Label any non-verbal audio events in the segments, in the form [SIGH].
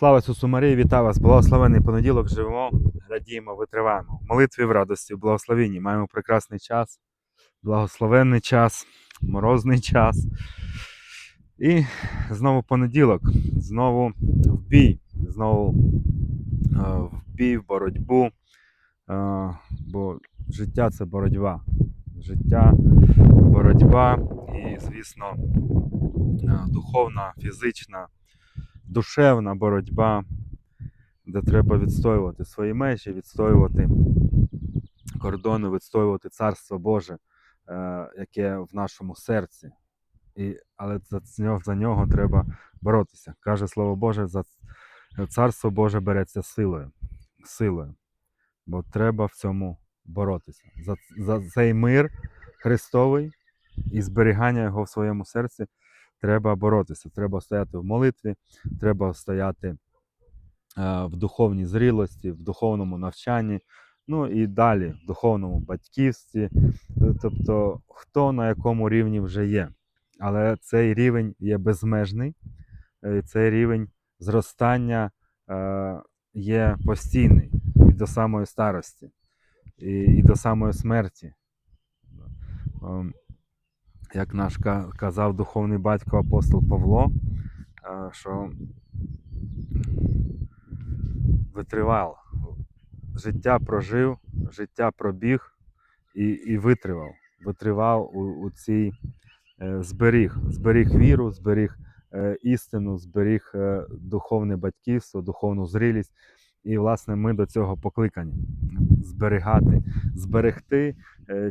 Слава Ісусу Марії, вітаю вас! Благословений понеділок живемо, радіємо, витриваємо. В молитві в радості, в благословенні. Маємо прекрасний час, благословенний час, морозний час. І знову понеділок, знову в бій, знову е, в бій, в боротьбу. Е, бо життя це боротьба. Життя, боротьба і, звісно, е, духовна, фізична душевна боротьба, де треба відстоювати свої межі, відстоювати кордони, відстоювати Царство Боже, е, яке в нашому серці. І, але за нього, за нього треба боротися. Каже Слово Боже, за Царство Боже береться силою. силою. Бо треба в цьому боротися. За, за цей мир Христовий і зберігання його в своєму серці треба боротися. Треба стояти в молитві, треба стояти е, в духовній зрілості, в духовному навчанні, ну і далі в духовному батьківстві. Е, Тобто, хто на якому рівні вже є. Але цей рівень є безмежний, е, цей рівень зростання є постійний і до самої старості, і, і до самої смерті. Як наш казав духовний батько апостол Павло, е, що витривав. Життя прожив, життя пробіг і, і витривав. Витривав у, у цій е, зберіг, зберіг віру, зберіг е, істину, зберіг духовне батьківство, духовну зрілість. І, власне, ми до цього покликані зберігати, зберегти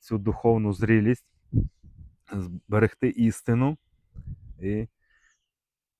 цю духовну зрілість, зберегти істину і,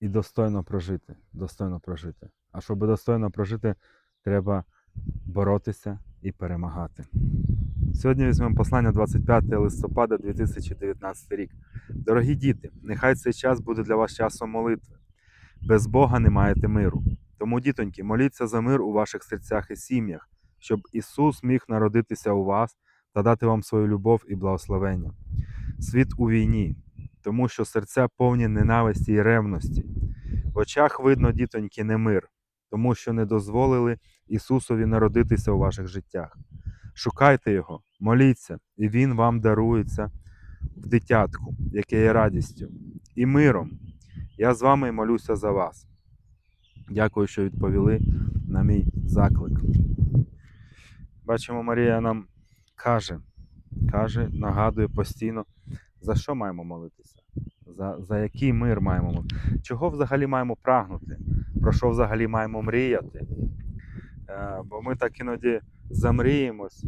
і достойно прожити. Достойно прожити. А щоб достойно прожити, треба боротися і перемагати. Сьогодні візьмемо послання 25 листопада 2019 рік. Дорогі діти, нехай цей час буде для вас часом молитви. Без Бога не маєте миру. Тому, дітоньки, моліться за мир у ваших серцях і сім'ях, щоб Ісус міг народитися у вас та дати вам свою любов і благословення. Світ у війні, тому що серця повні ненависті і ревності. В очах видно, дітоньки, не мир, тому що не дозволили Ісусові народитися у ваших життях. Шукайте Його, моліться, і Він вам дарується в дитятку, яке є радістю, і миром. Я з вами молюся за вас. Дякую, що відповіли на мій заклик. Бачимо, Марія нам каже, каже, нагадує постійно, за що маємо молитися, за, за який мир маємо молитися, чого взагалі маємо прагнути, про що взагалі маємо мріяти. Е, бо ми так іноді замріємось,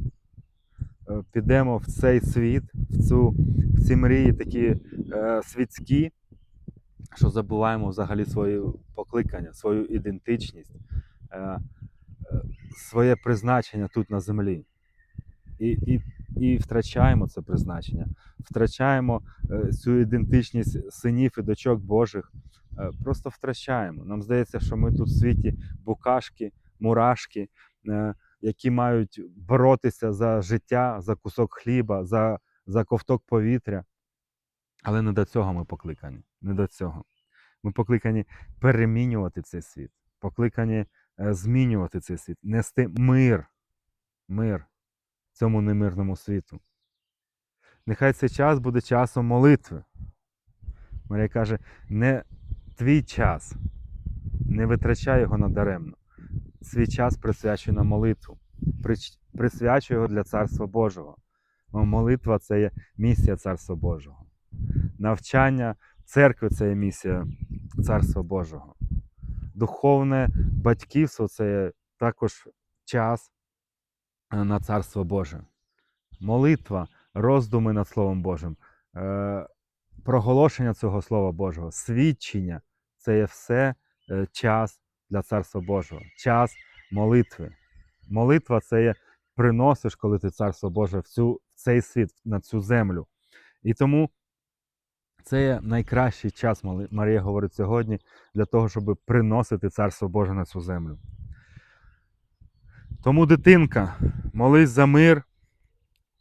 е, підемо в цей світ, в, цю, в ці мрії такі е, світські, що забуваємо взагалі своє покликання, свою ідентичність, е, е, своє призначення тут на землі. І, і, і втрачаємо це призначення, втрачаємо е, цю ідентичність синів і дочок Божих. Е, просто втрачаємо. Нам здається, що ми тут в світі букашки, мурашки, е, які мають боротися за життя, за кусок хліба, за, за ковток повітря. Але не до цього ми покликані. Не до цього. Ми покликані перемінювати цей світ, покликані змінювати цей світ, нести мир, мир цьому немирному світу. Нехай цей час буде часом молитви. Марія каже: не твій час, не витрачай його надаремно. Свій час присвячуй на молитву, присвячуй його для Царства Божого. Бо молитва це є місія Царства Божого. Навчання церкви це є місія Царства Божого. Духовне батьківство це є також час на Царство Боже. Молитва, роздуми над Словом Божим, е, проголошення цього Слова Божого, свідчення це є все е, час для Царства Божого, час молитви. Молитва це є приносиш, коли ти Царство Боже в, цю, в цей світ, на цю землю. І тому це є найкращий час, Марія говорить сьогодні, для того, щоб приносити Царство Боже на цю землю. Тому, дитинка, молись за мир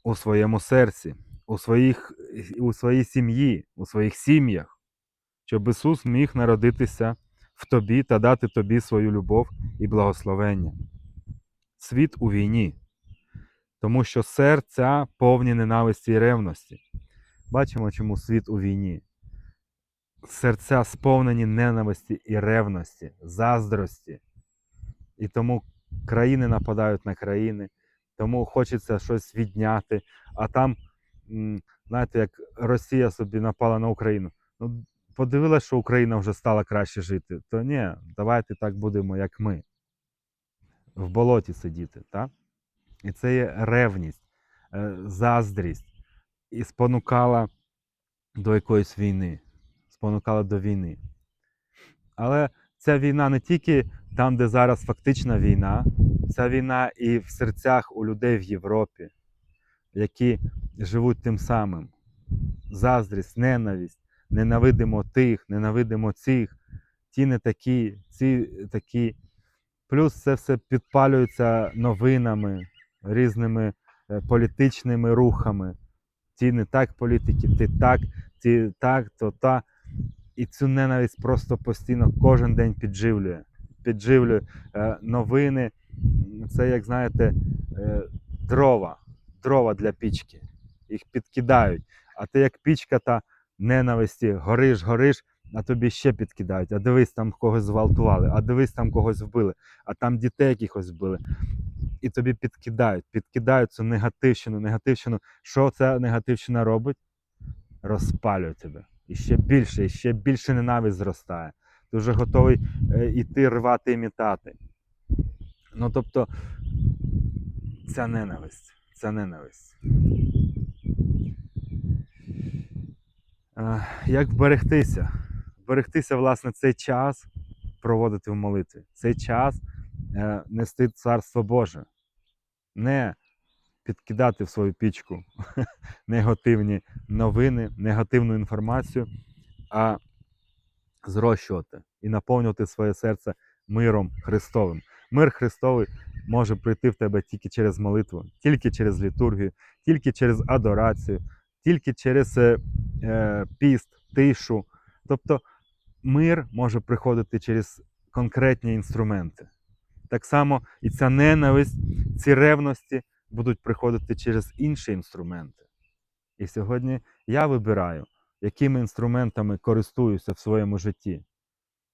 у своєму серці, у, своїх, у своїй сім'ї, у своїх сім'ях, щоб Ісус міг народитися в тобі та дати тобі свою любов і благословення. Світ у війні, тому що серця повні ненависті і ревності. Бачимо, чому світ у війні. Серця сповнені ненависті і ревності, заздрості. І тому країни нападають на країни, тому хочеться щось відняти. А там, знаєте, як Росія собі напала на Україну. Ну, подивилася, що Україна вже стала краще жити. То ні, давайте так будемо, як ми. В болоті сидіти, так? І це є ревність, е, заздрість. І спонукала до якоїсь війни. Спонукала до війни. Але ця війна не тільки там, де зараз фактична війна, ця війна і в серцях у людей в Європі, які живуть тим самим. Заздрість, ненависть, ненавидимо тих, ненавидимо цих, ті не такі, ці такі. Плюс це все підпалюється новинами, різними е, політичними рухами. Ті не так політики, ти так, ті так, то та. І цю ненависть просто постійно кожен день підживлює. Підживлює е, новини. Це, як знаєте, е, дрова, дрова для пічки. Їх підкидають. А ти як пічка та ненависті, гориш, гориш, а тобі ще підкидають. А дивись, там когось зґвалтували, а дивись, там когось вбили, а там дітей якихось вбили. І тобі підкидають, підкидають цю негативщину, негативщину. Що ця негативщина робить? Розпалює тебе. І ще більше, і ще більше ненависть зростає. Ти вже готовий е, іти рвати і мітати. Ну тобто, ця ненависть, ця ненависть. Е, Як вберегтися? Вберегтися, власне, цей час проводити в молитві. Цей час е, нести Царство Боже. Не підкидати в свою пічку [LAUGHS] негативні новини, негативну інформацію, а зрощувати і наповнювати своє серце миром Христовим. Мир Христовий може прийти в тебе тільки через молитву, тільки через літургію, тільки через адорацію, тільки через е, е, піст, тишу. Тобто мир може приходити через конкретні інструменти. Так само і ця ненависть, ці ревності будуть приходити через інші інструменти. І сьогодні я вибираю, якими інструментами користуюся в своєму житті,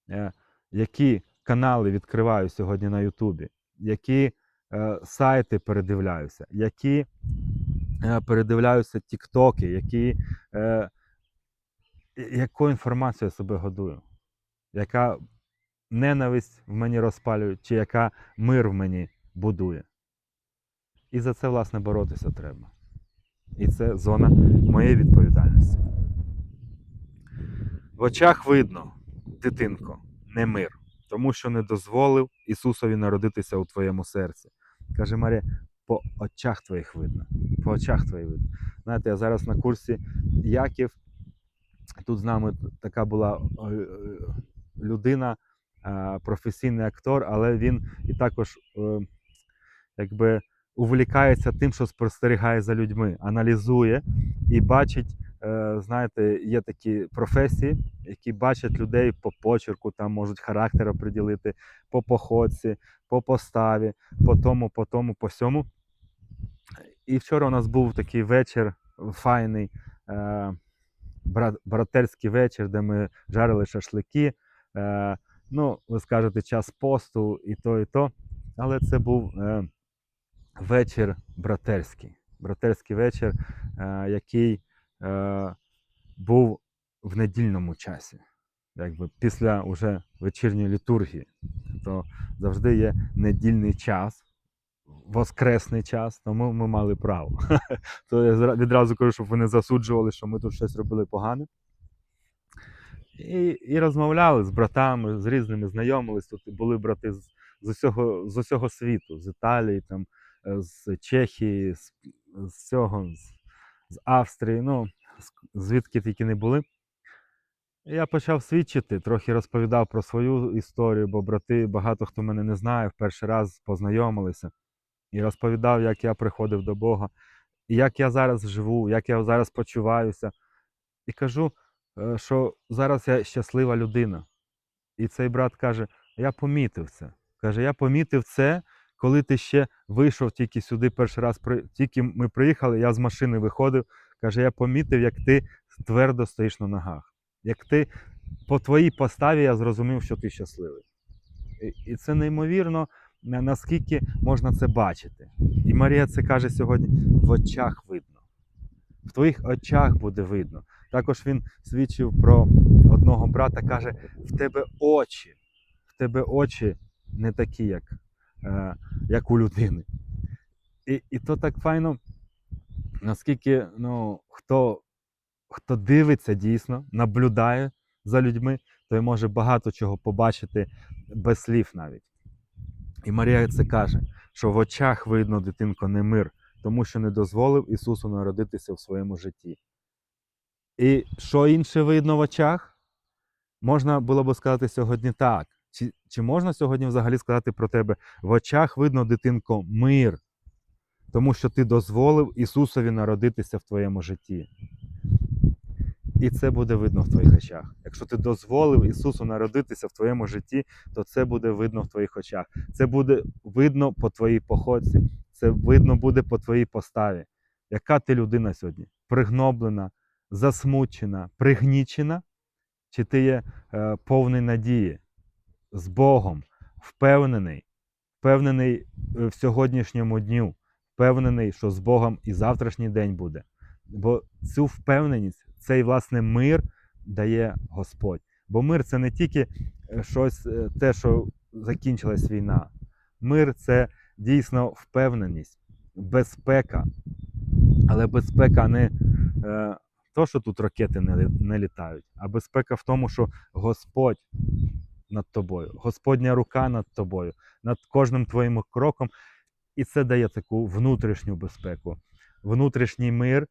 е, які канали відкриваю сьогодні на Ютубі, які е, сайти передивляюся, які е, передивляюся тіктоки, які, яку інформацію я себе годую, яка ненависть в мені розпалює, чи яка мир в мені будує. І за це, власне, боротися треба. І це зона моєї відповідальності. В очах видно, дитинко, не мир, тому що не дозволив Ісусові народитися у твоєму серці. Каже Марія, по очах твоїх видно. По очах твоїх видно. Знаєте, я зараз на курсі Яків. Тут з нами така була е, е, людина, е, професійний актор, але він і також якби увлікається тим, що спостерігає за людьми, аналізує і бачить. Е, Знаєте, є такі професії, які бачать людей по почерку, там можуть характер оприділити, по походці, по поставі, по тому, по тому, по сьому. І вчора у нас був такий вечір файний, е, брат, братерський вечір, де ми жарили шашлики. Е, ну, ви скажете, час посту і то, і то. Але це був е, вечір братерський. Братерський вечір, е, який е, був в недільному часі, якби після уже вечірньої літургії. То завжди є недільний час, воскресний час, тому ми мали право. [LAUGHS] То я відразу кажу, щоб вони засуджували, що ми тут щось робили погане. І, і розмовляли з братами, з різними, знайомились. Тут були брати з, з, усього, з усього світу, з Італії, там, е, з Чехії, з, з цього, з Австрії, ну, звідки тільки не були. Я почав свідчити, трохи розповідав про свою історію, бо брати, багато хто мене не знає, в перший раз познайомилися. І розповідав, як я приходив до Бога, і як я зараз живу, як я зараз почуваюся. І кажу, е, що зараз я щаслива людина. І цей брат каже: Я помітив це. Каже, я помітив це, коли ти ще вийшов тільки сюди перший раз, тільки ми приїхали, я з машини виходив. Каже, я помітив, як ти твердо стоїш на ногах. Як ти по твоїй поставі я зрозумів, що ти щасливий. І, це неймовірно, наскільки можна це бачити. І Марія це каже сьогодні: в очах видно. В твоїх очах буде видно. Також він свідчив про одного брата, каже: в тебе очі, в тебе очі не такі, як, як у людини. І, і то так файно, наскільки ну, хто, хто дивиться дійсно, наблюдає за людьми, той може багато чого побачити без слів навіть. І Марія це каже, що в очах видно, дитинко, не мир, тому що не дозволив Ісусу народитися в своєму житті. І що інше видно в очах? Можна було б сказати сьогодні так. Чи, чи можна сьогодні взагалі сказати про тебе? В очах видно, дитинко, мир, тому що ти дозволив Ісусові народитися в твоєму житті. І це буде видно в твоїх очах. Якщо ти дозволив Ісусу народитися в твоєму житті, то це буде видно в твоїх очах. Це буде видно по твоїй походці, це видно буде по твоїй поставі. Яка ти людина сьогодні? Пригноблена, засмучена, пригнічена? Чи ти є е, повний надії з Богом, впевнений, впевнений е, в сьогоднішньому дню, впевнений, що з Богом і завтрашній день буде. Бо цю впевненість, цей власне мир дає Господь. Бо мир це не тільки е, щось, е, те, що закінчилась війна. Мир це дійсно впевненість, безпека. Але безпека не е, то, що тут ракети не, не літають, а безпека в тому, що Господь над тобою, Господня рука над тобою, над кожним твоїм кроком. І це дає таку внутрішню безпеку, внутрішній мир,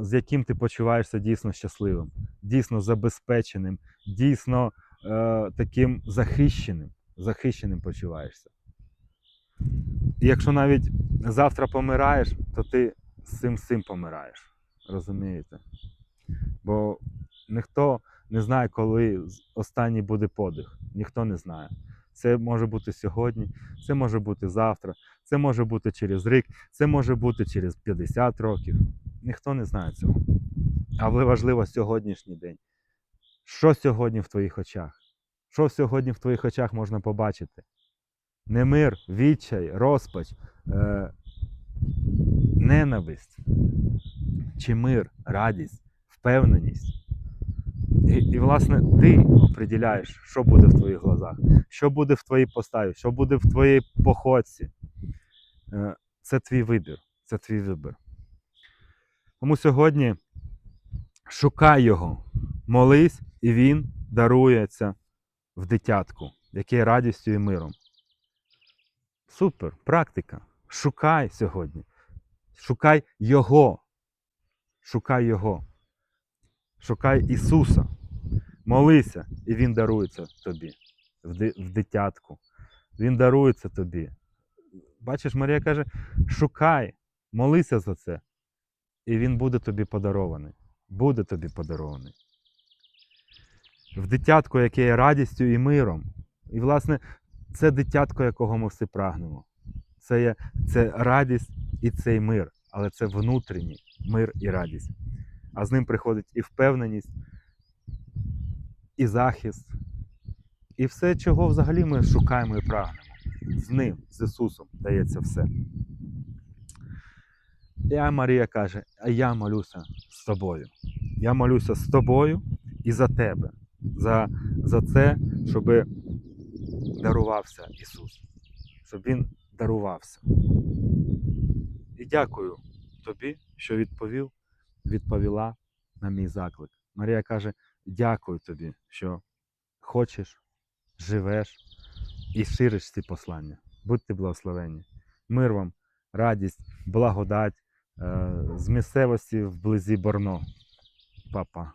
з яким ти почуваєшся дійсно щасливим, дійсно забезпеченим, дійсно е, таким захищеним, захищеним почуваєшся. І якщо навіть завтра помираєш, то ти з цим з помираєш. Розумієте? Бо ніхто не знає, коли останній буде подих. Ніхто не знає. Це може бути сьогодні, це може бути завтра, це може бути через рік, це може бути через 50 років. Ніхто не знає цього. Але важливо сьогоднішній день. Що сьогодні в твоїх очах? Що сьогодні в твоїх очах можна побачити? Не мир, відчай, розпач, е, ненависть, чи мир, радість, впевненість. І, і, власне, ти определяєш, що буде в твоїх глазах, що буде в твоїй поставі, що буде в твоїй походці. Е, Це твій вибір. Це твій вибір. Тому сьогодні шукай його, молись, і він дарується в дитятку, яке є радістю і миром. Супер, практика. Шукай сьогодні. Шукай Його. Шукай Його. Шукай Ісуса. Молися, і Він дарується тобі в, ди- в дитятку. Він дарується тобі. Бачиш, Марія каже: шукай, молися за це, і він буде тобі подарований. Буде тобі подарований. В дитятку, яке є радістю і миром. І, власне, це дитятко, якого ми всі прагнемо. Це є це радість і цей мир, але це внутрішній мир і радість. А з ним приходить і впевненість, і захист, і все, чого взагалі ми шукаємо і прагнемо. З ним, з Ісусом, дається все. І Марія каже: а я молюся з тобою. Я молюся з тобою і за тебе, за, за це, щоб дарувався Ісус, щоб Він дарувався. І дякую тобі, що відповів, відповіла на мій заклик. Марія каже: дякую тобі, що хочеш, живеш і шириш ці послання. Будьте благословені. Мир вам, радість, благодать е, з місцевості вблизі Борно. Папа.